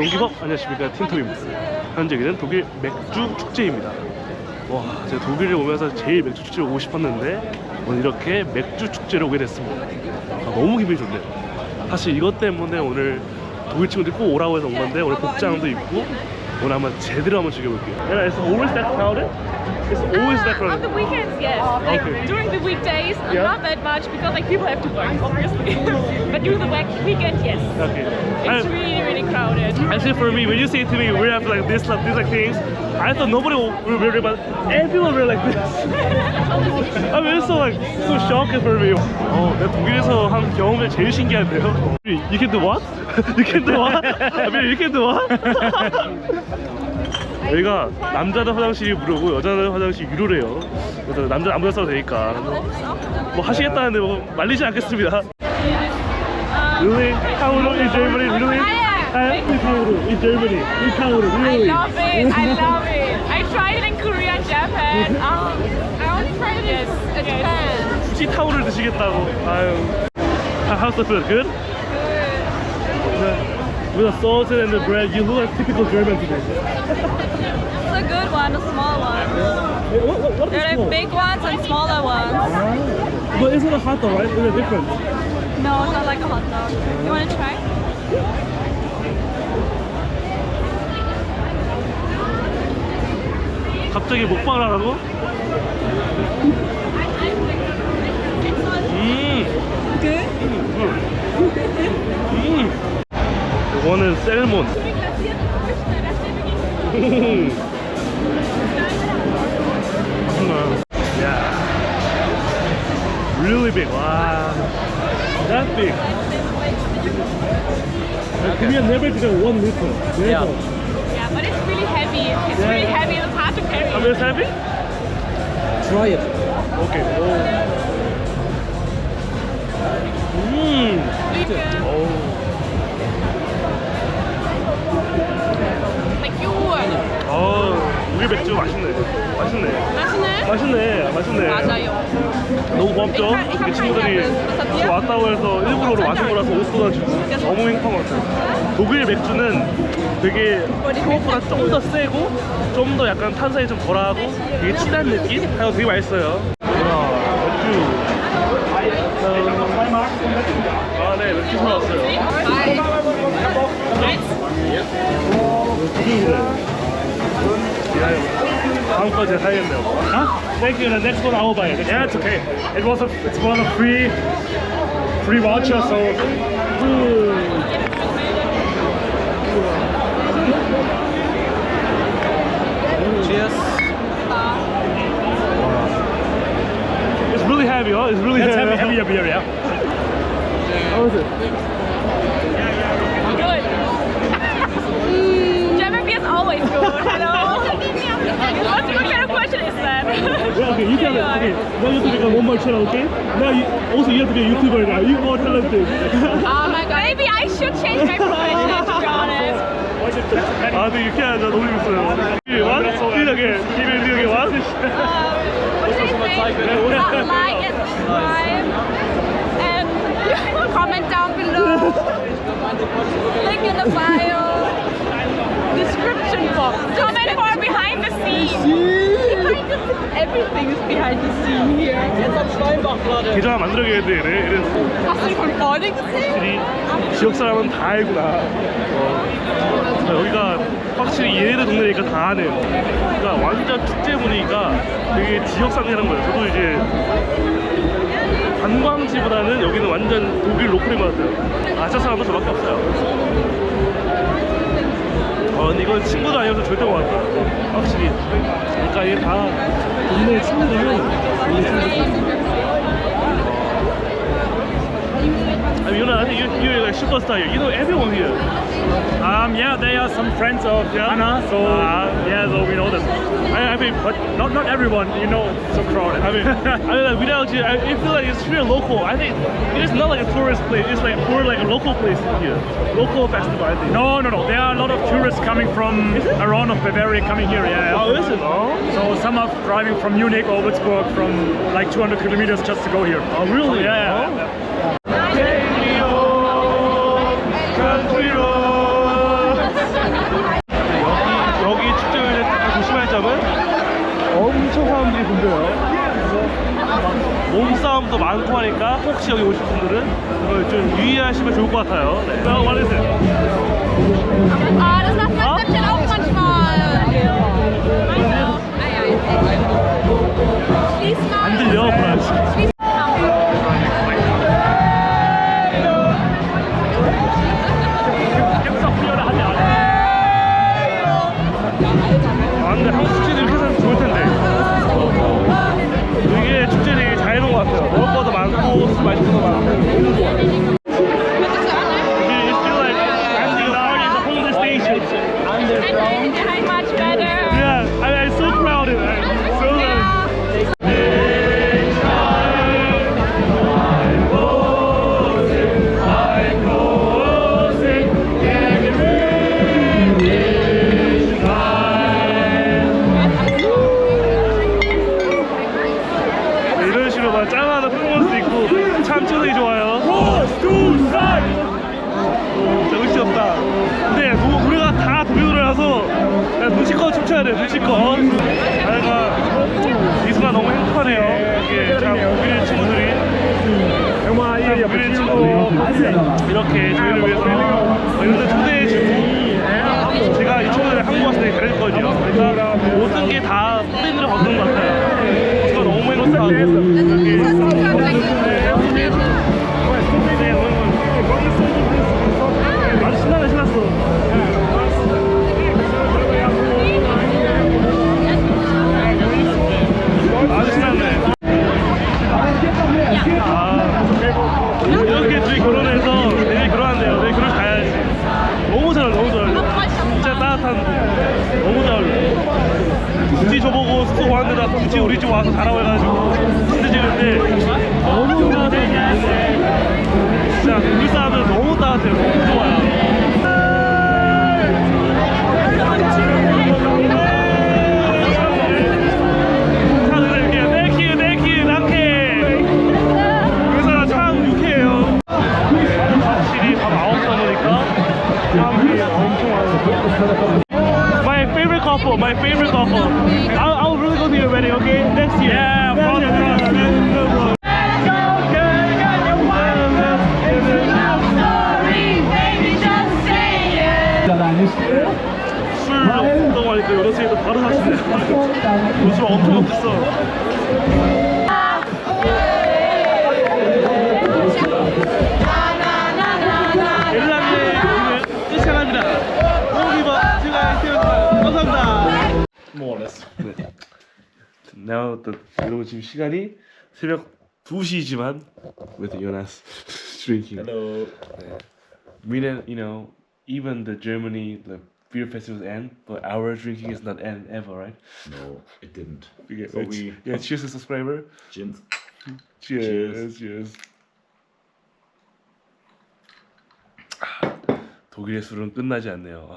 동기법 안녕하십니까 틴토입니다. 현재 여기는 독일 맥주 축제입니다. 와, 제가 독일에 오면서 제일 맥주 축제를 오고 싶었는데 오늘 이렇게 맥주 축제를 오게 됐습니다. 아, 너무 기분이 좋네요. 사실 이것 때문에 오늘 독일 친구들이 꼭 오라고 해서 온 건데 오늘 복장도 입고 오늘 한번 제대로 한번 즐겨볼게요. Yeah, it's always that crowded. It's always that Uh, on crowded. the weekends, yes. Like Okay. during the weekdays, Yeah. not that much because like people have to work, obviously. but during the week- weekend, yes. Okay. It's I- really, really crowded. Actually, for me, when you say to me, we have like this, like these like things, I thought nobody will will wear it, but everyone wear like this. I mean, it's so like so shocking for me. 어, 내가 독일에서 한 경험 중에 제일 신기한데요. You can do what? You can do what? I mean, you can do what? 여기가 남자들 화장실이 무료고 여자들 화장실 유료래요. 그래서 남자 아무나 써도 되니까 뭐 하시겠다는데 뭐 말리지 않겠습니다. Really? How in Germany? Really? I am in Germany. In Kaoru, I really? love it. I love it. I tried it in Korea Japan. Um, I only tried it in Japan. 굳이 타오를 드시겠다고. 아유. How- How's the food? Good? With the sauce and the bread, you look like typical German today. It's a good one, a small one. Hey, what, what, what There is are called? big ones and smaller ones. But it's not a hot dog, right? It's a different. No, it's not like a hot dog. You want to try? 갑자기 먹방을 하라고? 음. 음. 이거는 셀몬. 음. 맛있네. 야. Really big. 와. That big. Korea never did a one liter. Never. Yeah, but it's really heavy. It's really heavy and it's hard to carry. How many heavy? Try it. Okay. 이카 우리 친구들이 왔다고 해서 일부러 마신 거라서 옷 쏟아주고 너무 행복한 것 같아요. 독일 맥주는 되게 그것보다 좀 더 세고 좀 더 약간 탄산이 좀 덜하고 되게 진한 느낌? 하고 되게 맛있어요. 와, 맥주. 아, 네, 맥주 사왔어요. 다음 uncle just had milk. Huh? Thank you. The next one I will buy it. Yeah, it's okay. It was a it's one of free free voucher, so. Cheers. It's really heavy, oh, it's really heavy. heavy heavier beer, yeah. How is it? Good. mm. German beer is always good. Hello. Yeah, okay, you tell it. Okay, now you have to become one more channel, okay? Now you, also you have to be a YouTuber now. You more talented. oh my god. Maybe I should change my profession to be honest. 아, 근데 이렇게 하자 너무 재밌어요. Give me one, give me again, give me give me one. Um, what do you think? Uh, like and subscribe and comment down below. Link in the bio. Everything is behind the scene here. 계정 하나 만들어야겠는데 이래. 이래. Hast du von vorne gesehen? 확실히 지역 사람은 다 알구나. 어. 자, 여기가 확실히 얘네들 동네니까 다 아네요. 그러니까 완전 축제 분위기가 되게 지역 상이라는 거예요. 저도 이제 관광지보다는 여기는 완전 독일 로컬인 것 같아요. 아시아 사람도 저밖에 없어요. 어, 근데 이건 친구도 아니어서 절대 못 왔다. 확실히. 그러니까 이게 다 동네 친구들은 친구 I mean, you know, I think you, you're like superstar here. You know everyone here. Um, yeah, they are some friends of Anna, so Ah. yeah, so we know them. I, I mean, But not not everyone, you know, it's so crowded. I mean, I mean, like, without you, I it feel like it's real local. I think it is not like a tourist place. It's like more like a local place here, local festival. I think. no, no, no. There are a lot of tourists coming from around of Bavaria coming here. Yeah. Oh, is it? Oh, So some are driving from Munich or Würzburg from like 200 kilometers just to go here. oh really? Yeah, yeah, Oh. yeah. 엄청 사람들이 붐벼요. 몸싸움도 많고 하니까 혹시 여기 오실 분들은 그걸 좀 유의하시면 좋을 것 같아요. 네. 아, 말해주세요 is 식으로 막 짱하는 퍼포먼스 있고 참 초능이 좋아요. 투 정신 없다. 근데 도, 우리가 다 독일어라서 그냥 눈치껏 춤춰야 돼. 눈치껏. 내가 이 순간 너무 행복하네요. 이게 참 독일 친구들이 참 독일 친구들이 이렇게 저희를 위해서 이런 데 초대해주고 제가 이 친구들 한국 왔을 때 잘해줬거든요. 그러니까 모든 게다 뿌리들을 걷는 것 같아요. 제가 네. 아, 결혼해서 내일. 내일 결혼 가야지. 너무 잘 어울려, 너무. 진짜 따뜻한, 너무 잘 어울려. 굳이 저보고 숙소 왔는데 나 굳이 우리 집 와서 자라고 해가지고 힘들지는데 너무 따뜻해. 진짜 우리 사람들 너무 따뜻해요. 너무 좋아요. 참 이렇게 땡큐 땡큐 랑케 그래서 참 유쾌해요 확실히 밤 9시 넘으니까 사람들이 엄청 많아요 couple, my favorite couple I'll, I'll really go to your wedding, okay? Next year Yeah, course, of course 술 먹다고 하니까 여자친구도 바로 사시네 요즘 엄청 먹겠어 Less. Now the 여러분 지금 시간이 새벽 2시지만 with Jonas drinking Hello. we didn't you know even the Germany the beer festivals end but our drinking is not end ever right No, it didn't. yeah, So we- yeah cheers to subscriber cheers cheers 아, 독일의 술은 끝나지 않네요